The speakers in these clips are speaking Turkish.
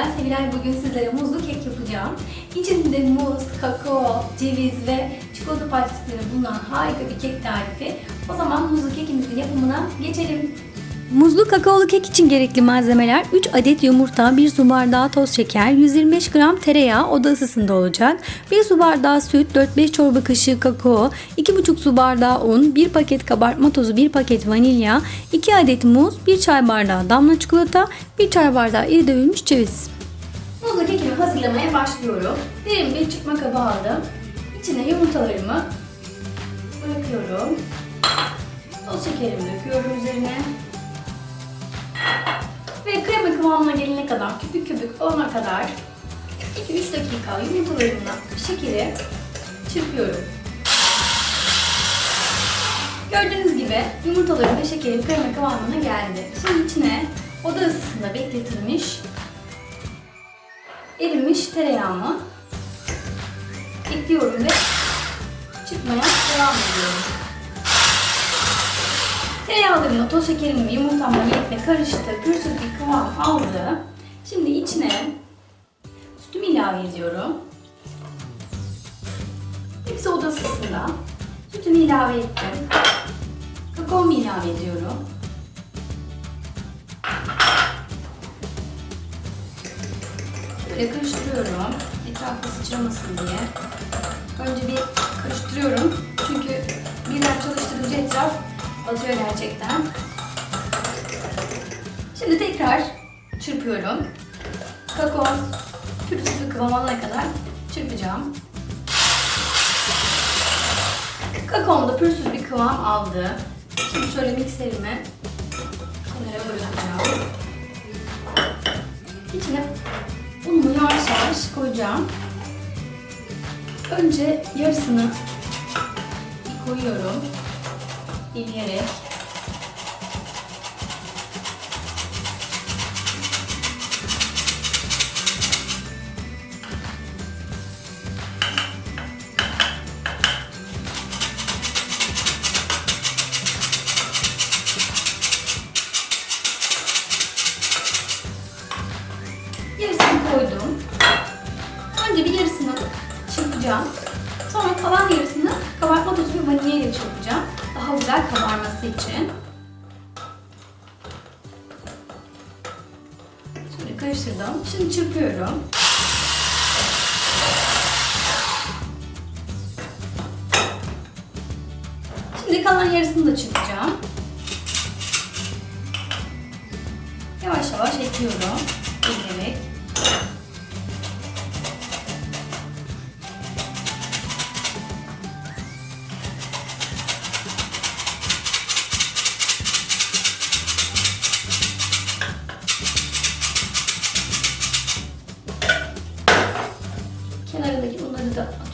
ben Sevilay. Bugün sizlere muzlu kek yapacağım. İçinde muz, kakao, ceviz ve çikolata parçaları bulunan harika bir kek tarifi. O zaman muzlu kekimizin yapımına geçelim. Muzlu kakaolu kek için gerekli malzemeler 3 adet yumurta, 1 su bardağı toz şeker, 125 gram tereyağı oda ısısında olacak, 1 su bardağı süt, 4-5 çorba kaşığı kakao, 2,5 su bardağı un, 1 paket kabartma tozu, 1 paket vanilya, 2 adet muz, 1 çay bardağı damla çikolata, 1 çay bardağı iri dövülmüş ceviz. Muzlu kekimi hazırlamaya başlıyorum. Derin bir çıkma kabı aldım. İçine yumurtalarımı bırakıyorum. Toz şekerimi döküyorum üzerine. Ve krema kıvamına gelene kadar, küpük küpük olana kadar 2-3 dakika yumurtalarımla şekeri çırpıyorum. Gördüğünüz gibi yumurtalarım ve şekerim krema kıvamına geldi. Şimdi içine oda ısısında bekletilmiş erimiş tereyağımı ekliyorum ve çıkmaya devam ediyorum. Tereyağlarımla toz şekerim ve yumurtamla karıştı, pürsüz bir kıvam aldı. Şimdi içine sütümü ilave ediyorum. Hepsi oda ısısında. Sütümü ilave ettim. Kakaomu ilave ediyorum. Şöyle karıştırıyorum. Etrafı sıçramasın diye. Önce bir karıştırıyorum. Çünkü birler çalıştırınca etraf batıyor gerçekten. Şimdi tekrar çırpıyorum. Kakao pürüzsüz kıvam alana kadar çırpacağım. Kakaom da pürüzsüz bir kıvam aldı. Şimdi şöyle mikserimi kenara bırakacağım. İçine unumu yavaş yavaş koyacağım. Önce yarısını koyuyorum. Dileyerek. Yarısını çırpacağım. Sonra kalan yarısını kabartma tozu ve vanilya ile çırpacağım. Daha güzel kabarması için. Şöyle karıştırdım. Şimdi çırpıyorum. Şimdi kalan yarısını da çırpacağım. Yavaş yavaş ekliyorum. Kenarındaki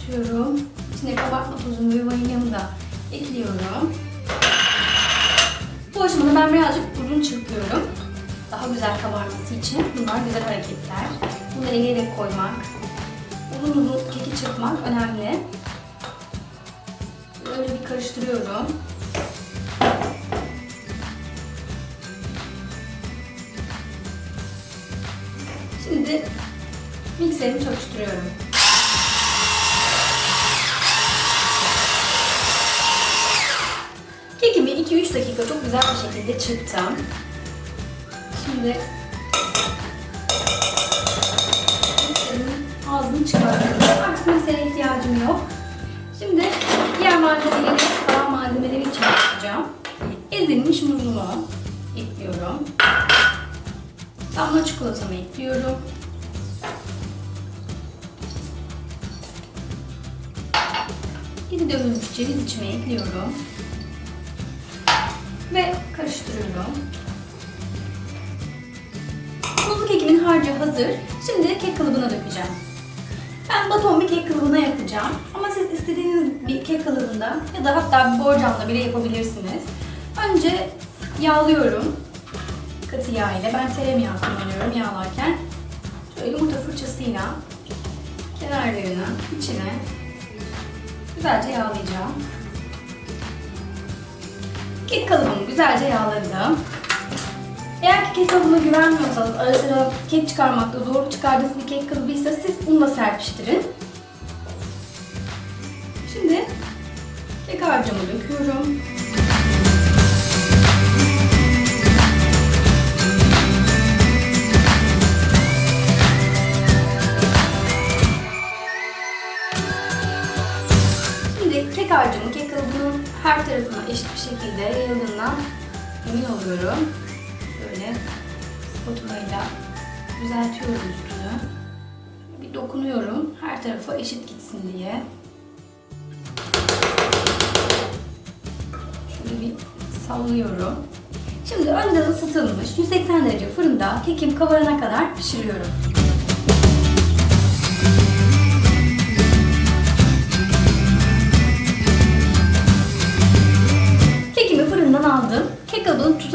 unları da atıyorum. İçine kabartma tozumu ve vanilyamı da ekliyorum. Bu aşamada ben birazcık uzun çırpıyorum. Daha güzel kabarması için bunlar güzel hareketler. Bunları eğilerek koymak, uzun uzun keki çırpmak önemli. Böyle bir karıştırıyorum. Şimdi mikserimi çalıştırıyorum. 2-3 dakika çok güzel bir şekilde çırptım. Şimdi ağzını çıkartıyorum. Artık miksere ihtiyacım yok. Şimdi diğer malzemeleri, kalan malzemeleri için yapacağım. Ezilmiş muzumu ekliyorum. Damla çikolatamı ekliyorum. İri dövülmüş ceviz içime ekliyorum. Ve karıştırıyorum. Muzlu kekimin harcı hazır. Şimdi kek kalıbına dökeceğim. Ben baton bir kek kalıbına yapacağım. Ama siz istediğiniz bir kek kalıbında ya da hatta bir borcamda bile yapabilirsiniz. Önce yağlıyorum. Katı yağ ile. Ben tereyağı kullanıyorum yağlarken. Şöyle yumurta fırçasıyla kenarlarını içine güzelce yağlayacağım. Kek kalıbımı güzelce yağladım. Eğer ki kek kalıbına güvenmiyorsanız, ara sıra kek çıkarmakta zorluk çıkardığınız bir kek kalıbıysa siz bunu da serpiştirin. Şimdi kek harcımı döküyorum. Yayıldığından emin oluyorum. Böyle spatula ile düzeltiyorum üstünü. Bir dokunuyorum her tarafa eşit gitsin diye. Şöyle bir sallıyorum. Şimdi önceden ısıtılmış 180 derece fırında kekim kabarana kadar pişiriyorum.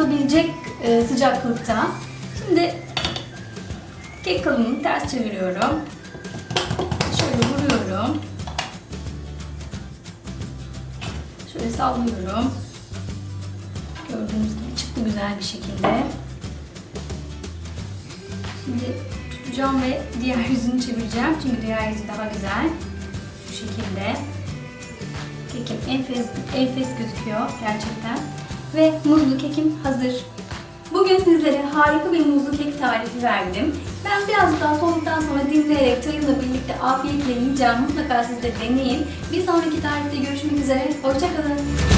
Tutabilecek e, sıcaklıkta. Şimdi kek kalıbını ters çeviriyorum. Şöyle vuruyorum. Şöyle sallıyorum. Gördüğünüz gibi çıktı güzel bir şekilde. Şimdi tutacağım ve diğer yüzünü çevireceğim. Çünkü diğer yüzü daha güzel. Bu şekilde. Kekim enfes, enfes gözüküyor gerçekten. Ve muzlu kekim hazır. Bugün sizlere harika bir muzlu kek tarifi verdim. Ben biraz daha soğuduktan sonra dinleyerek çayımla birlikte afiyetle yiyeceğim. Mutlaka siz de deneyin. Bir sonraki tarifte görüşmek üzere. Hoşçakalın.